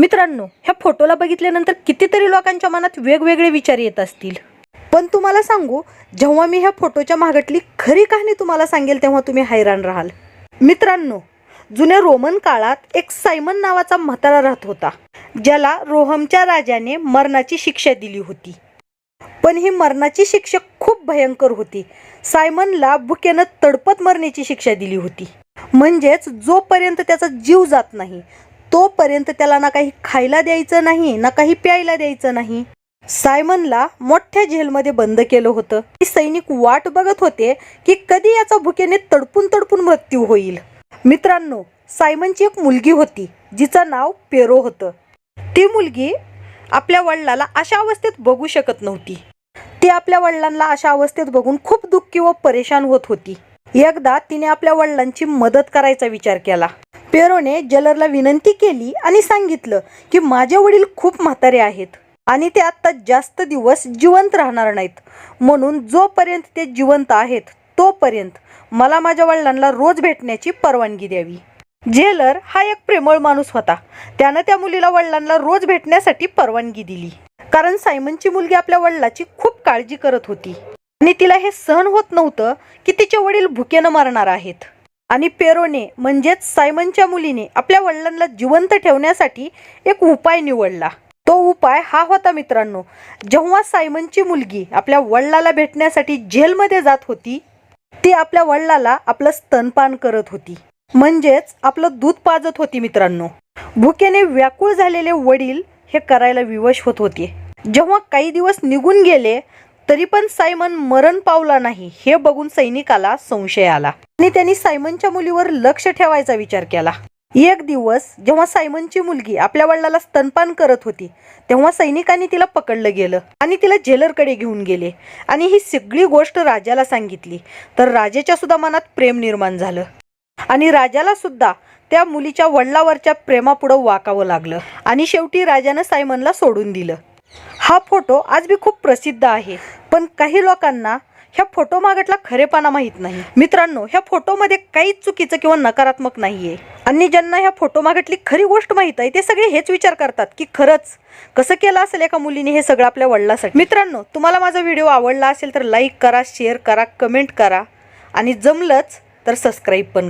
मित्रांनो ह्या फोटोला बघितल्यानंतर कितीतरी लोकांच्या मनात वेगवेगळे विचार येत असतील. पण तुम्हाला सांगू जेव्हा मी ह्या फोटोच्या मागटली खरी कहाणी तुम्हाला सांगेल तेव्हा तुम्ही हैराण राहाल. मित्रांनो जुन्या रोमन काळात एक सायमन नावाचा म्हातारा राहत होता ज्याला रोहमच्या राजाने मरणाची शिक्षा दिली होती. पण ही मरणाची शिक्षा खूप भयंकर होती. सायमनला भुकेनं तडपत मरण्याची शिक्षा दिली होती. म्हणजेच जोपर्यंत त्याचा जीव जात नाही तोपर्यंत त्याला ना काही खायला द्यायचं नाही ना काही प्यायला द्यायचं नाही. सायमनला मोठ्या जेलमध्ये बंद केलं होतं. ही सैनिक वाट बघत होते की कधी याचा भुकेने तडपून तडपून मृत्यू होईल. मित्रांनो सायमनची एक मुलगी होती जिचं नाव पेरो होतं. ती मुलगी आपल्या वडिलाला अशा अवस्थेत बघू शकत नव्हती. ती आपल्या वडिलांना अशा अवस्थेत बघून खूप दुःखी व परेशान होत होती. एकदा तिने आपल्या वडिलांची मदत करायचा विचार केला. पेरोने जलरला विनंती केली आणि सांगितलं की माझे वडील खूप म्हातारे आहेत आणि ते आत्ता जास्त दिवस जिवंत राहणार नाहीत. म्हणून जोपर्यंत ते जिवंत आहेत तोपर्यंत मला माझ्या वडिलांना रोज भेटण्याची परवानगी द्यावी. जेलर हा एक प्रेमळ माणूस होता. त्यानं त्या मुलीला वडिलांना रोज भेटण्यासाठी परवानगी दिली. कारण सायमनची मुलगी आपल्या वडिलाची खूप काळजी करत होती. आणि तिला हे सहन होत नव्हतं की तिचे वडील भुकेनं मारणार आहेत. आणि पेरोने म्हणजेच सायमनच्या मुलीने आपल्या वडिलांना जिवंत ठेवण्यासाठी एक उपाय निवडला. तो उपाय हा होता मित्रांनो जेव्हा सायमनची मुलगी आपल्या वडिलाला भेटण्यासाठी जेलमध्ये जात होती ती आपल्या वडिलाला आपलं स्तनपान करत होती. म्हणजेच आपलं दूध पाजत होती मित्रांनो. भुकेने व्याकुळ झालेले वडील हे करायला विवश होत होते. जेव्हा काही दिवस निघून गेले तरी पण सायमन मरण पावला नाही हे बघून सैनिकाला संशय आला. आणि त्यांनी सायमनच्या मुलीवर लक्ष ठेवायचा विचार केला. एक दिवस जेव्हा सायमनची मुलगी आपल्या वडिलाला स्तनपान करत होती तेव्हा सैनिकांनी तिला पकडलं गेलं आणि तिला जेलरकडे घेऊन गेले. आणि ही सगळी गोष्ट राजाला सांगितली. तर राजाच्या सुद्धा मनात प्रेम निर्माण झालं. आणि राजाला सुद्धा त्या मुलीच्या वडिलावरच्या प्रेमापुढं वाकावं लागलं. आणि शेवटी राजानं सायमनला सोडून दिलं. हा फोटो आज बी खूप प्रसिद्ध आहे. पण काही लोकांना ह्या फोटो मागटला खरेपणा माहीत नाही. मित्रांनो ह्या फोटोमध्ये काहीच चुकीचं किंवा नकारात्मक नाही आहे आणि ज्यांना ह्या फोटो मागटली खरी गोष्ट माहीत आहे ते सगळे हेच विचार करतात की खरंच कसं केलं असेल एका मुलीने हे सगळं आपल्या वडिलासाठी? मित्रांनो तुम्हाला माझा व्हिडिओ आवडला असेल तर लाईक करा शेअर करा कमेंट करा. आणि जमलंच तर सबस्क्राईब पण